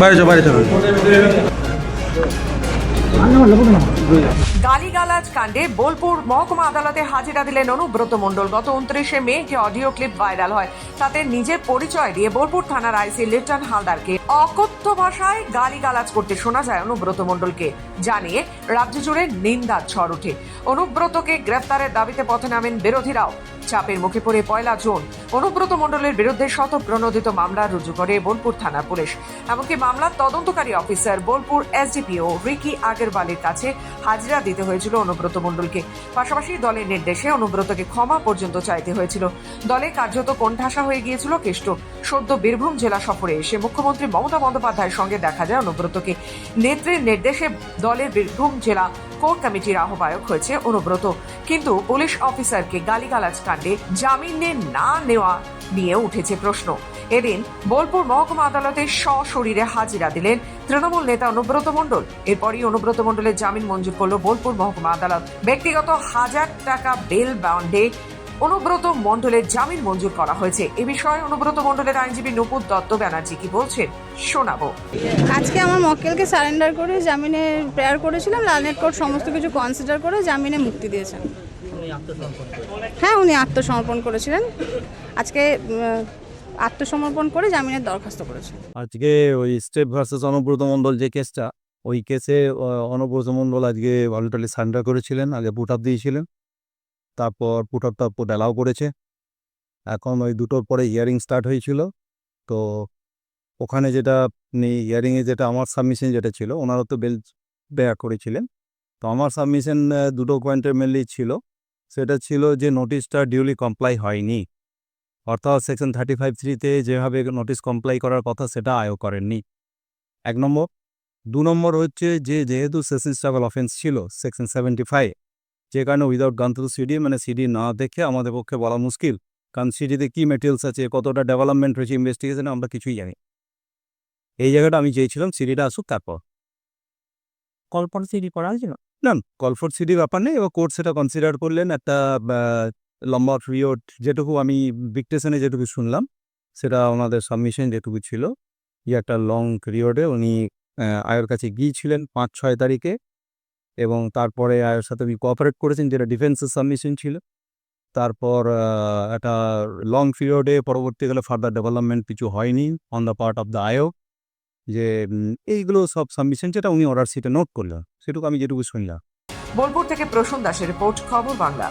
বাইরে যাও গালিগালাজ কাণ্ডে বোলপুর মহকুমা আদালতে হাজিরা দিলেন অনুব্রত মণ্ডল। গত উনত্রিশে মে একটি অডিও ক্লিপ ভাইরাল হয়। তাতে নিজের পরিচয় দিয়ে বোলপুর থানার আইসি লিটন হালদারকে অকথ্য ভাষায় গালিগালাজ করতে শোনা যায় অনুব্রত মণ্ডলকে। জানিয়ে রাজ্য জুড়ে নিন্দার ঝড় ওঠে। অনুব্রতকে গ্রেপ্তারের দাবিতে পথে নামেন বিরোধীরাও। চাপের মুখে পড়ে পয়লা জুন। অনুব্রত মণ্ডলের বিরুদ্ধে শত প্রণোদিত মামলা রুজু করে বোলপুর থানা পুলিশ। এমনকি মামলার তদন্তকারী অফিসার বোলপুর এসডিপিও রিকি আগরওয়ালের কাছে হাজিরা দিতে হয়েছিল অনুব্রত মণ্ডলকে। পাশাপাশি দলের নির্দেশে অনুব্রতকে ক্ষমা পর্যন্ত চাইতে হয়েছিল। দলে কার্যত কোণঠাসা হয়ে গিয়েছিল কেষ্ট। সদ্য বীরভূম জেলা সফরে এসে মুখ্যমন্ত্রী মমতা বন্দ্যোপাধ্যায়ের সঙ্গে দেখা যায় অনুব্রতকে। নেত্রীর নির্দেশে দলের বীরভূম জেলা কোর কমিটির আহ্বায়ক হয়েছে অনুব্রত। কিন্তু পুলিশ অফিসারকে গালিগালাজ কাণ্ডে জামিনে না নেওয়া নিয়ে উঠেছে প্রশ্ন। এদিন বোলপুর মহকুমা আদালতে সশরীরে হাজিরা দিলেন তৃণমূল নেতা অনুব্রত মণ্ডল। এরপরই অনুব্রত মণ্ডলের জামিন মঞ্জুর করল বোলপুর মহকুমা আদালত। ব্যক্তিগত হাজার টাকা বেল বাউন্ডে অনুব্রত মণ্ডলের জামিন মঞ্জুর করা হয়েছে। এ বিষয়ে অনুব্রত মণ্ডলের আইনজীবী নুপুর দত্ত ব্যানার্জি কি বলছেন শোনাবো। আজকে আমার মক্কেলকে সারেন্ডার করে জামিনে প্রেয়ার করেছিলাম লালনেট কোর্ট সমস্ত কিছু কনসিডার করে জামিনে মুক্তি দিয়েছেন। হ্যাঁ উনি আত্মসমর্পণ করেছিলেন। আজকে আত্মসমর্পণ করে জামিনের দরখাস্ত করেছেন। আজকে ওই স্টেপ ভার্সেস অনুব্রত মণ্ডল যে কেসটা ওই কেসে অনুব্রত মণ্ডল আজকে ভলেন্টারি সারেন্ডার করেছিলেন আগে বুট আপ দিয়েছিলেন। তারপর পুট আপটা পুট অ্যালাউ করেছে। এখন ওই দুটোর পরে হিয়ারিং স্টার্ট হয়েছিল। তো ওখানে যেটা আপনি হিয়ারিংয়ে যেটা আমার সাবমিশন যেটা ছিল, ওনারা তো বেল বেয়ার করেছিলেন। তো আমার সাবমিশন দুটো পয়েন্টের মেনলি ছিল। সেটা ছিল যে নোটিশটা ডিউলি কমপ্লাই হয়নি। অর্থাৎ সেকশন থার্টি ফাইভ থ্রিতে যেভাবে নোটিশ কমপ্লাই করার কথা, সেটা আয়ও করেননি। এক নম্বর। দু নম্বর হচ্ছে যে যেহেতু সেশন স্ট্রাগল অফেন্স ছিল সেকশন সেভেন্টি ফাইভ যে কারণে উইদাউট গান থ্রু সিডি মানে সিডি না দেখে আমাদের পক্ষে বলা মুশকিল। কারণ সিডিতে কী মেটেরিয়ালস আছে কতটা ডেভেলপমেন্ট হয়েছে ইনভেস্টিগেশনে আমরা কিছুই জানি এই জায়গাটা আমি চেয়েছিলাম সিডিটা আসুক তারপর। কল্পনা সিডি করা হয়েছিল না কল ফর সিডি ব্যাপার নেই এবার কোর্ট সেটা কনসিডার করলেন একটা লম্বা পিরিয়ড যেটুকু আমি ডিকটেশনে যেটুকু শুনলাম সেটা ওনাদের সাবমিশন যেটুকু ছিল ই একটা লং পিরিয়ডে উনি আয়ের কাছে গিয়েছিলেন পাঁচ ছয় তারিখে। এবং তারপরে আয়ের সাথে উনি কোঅপারেট করেছেন, যেটা ডিফেন্সের সাবমিশন ছিল। তারপর একটা লং পিরিয়ডে পরবর্তীকালে ফার্দার ডেভেলপমেন্ট কিছু হয়নি on the part of the আয়োগ যে এইগুলো সব সাবমিশন যেটা উনি অর্ডার সিটে নোট করলেন। সেটুকু আমি যেটুকু শুনলাম। বোলপুর থেকে প্রসূন দাসের রিপোর্ট, খবর বাংলা।